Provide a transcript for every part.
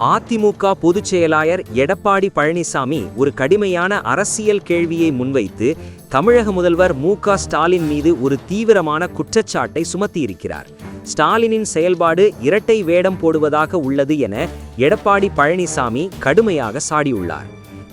அதிமுக பொதுச் செயலாளர் எடப்பாடி பழனிசாமி ஒரு கடுமையான அரசியல் கேள்வியை முன்வைத்து தமிழக முதல்வர் மு க ஸ்டாலின் மீது ஒரு தீவிரமான குற்றச்சாட்டை சுமத்தியிருக்கிறார். ஸ்டாலினின் செயல்பாடு இரட்டை வேடம் போடுவதாக உள்ளது என எடப்பாடி பழனிசாமி கடுமையாக சாடியுள்ளார்.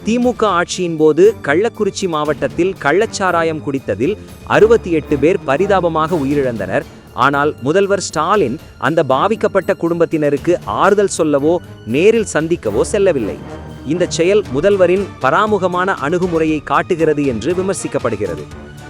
திமுக ஆட்சியின் போது கள்ளக்குறிச்சி மாவட்டத்தில் கள்ளச்சாராயம் குடித்ததில் அறுபத்தி எட்டு பேர் பரிதாபமாக உயிரிழந்தனர். ஆனால் முதல்வர் ஸ்டாலின் அந்த பாவிக்கப்பட்ட குடும்பத்தினருக்கு ஆறுதல் சொல்லவோ நேரில் சந்திக்கவோ செல்லவில்லை. இந்த செயல் முதல்வரின் பராமுகமான அணுகுமுறையை காட்டுகிறது என்று விமர்சிக்கப்படுகிறது.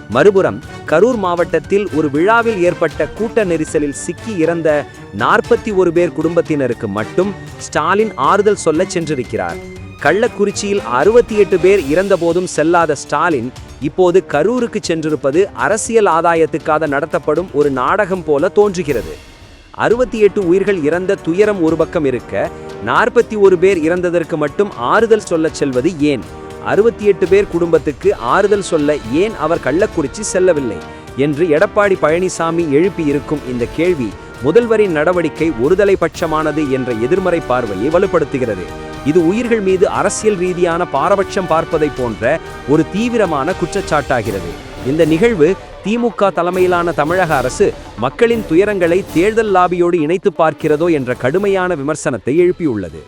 மறுபுறம் கரூர் மாவட்டத்தில் ஒரு விழாவில் ஏற்பட்ட கூட்ட நெரிசலில் சிக்கி இறந்த நாற்பத்தி ஒரு பேர் குடும்பத்தினருக்கு மட்டும் ஸ்டாலின் ஆறுதல் சொல்ல சென்றிருக்கிறார். கள்ளக்குறிச்சியில் அறுபத்தி எட்டு பேர் இறந்தபோதும் செல்லாத ஸ்டாலின் இப்போது கரூருக்கு சென்றிருப்பது அரசியல் ஆதாயத்துக்காக நடத்தப்படும் ஒரு நாடகம் போல தோன்றுகிறது. அறுபத்தி எட்டு உயிர்கள் இறந்த துயரம் ஒரு பக்கம் இருக்க நாற்பத்தி ஒரு பேர் இறந்ததற்கு மட்டும் ஆறுதல் சொல்லச் செல்வது ஏன்? அறுபத்தி எட்டு பேர் குடும்பத்துக்கு ஆறுதல் சொல்ல ஏன் அவர் கள்ளக்குறிச்சி செல்லவில்லை? என்று எடப்பாடி பழனிசாமி எழுப்பியிருக்கும் இந்த கேள்வி முதல்வரின் நடவடிக்கை ஒருதலை பட்சமானது என்ற எதிர்மறை பார்வையை வலுப்படுத்துகிறது. இது உயிர்கள் மீது அரசியல் ரீதியான பாரபட்சம் பார்ப்பதை போன்ற ஒரு தீவிரமான குற்றச்சாட்டாகிறது. இந்த நிகழ்வு திமுக தலைமையிலான தமிழக அரசு மக்களின் துயரங்களை தேர்தல் லாபியோடு இணைத்து பார்க்கிறதோ என்ற கடுமையான விமர்சனத்தை எழுப்பியுள்ளது.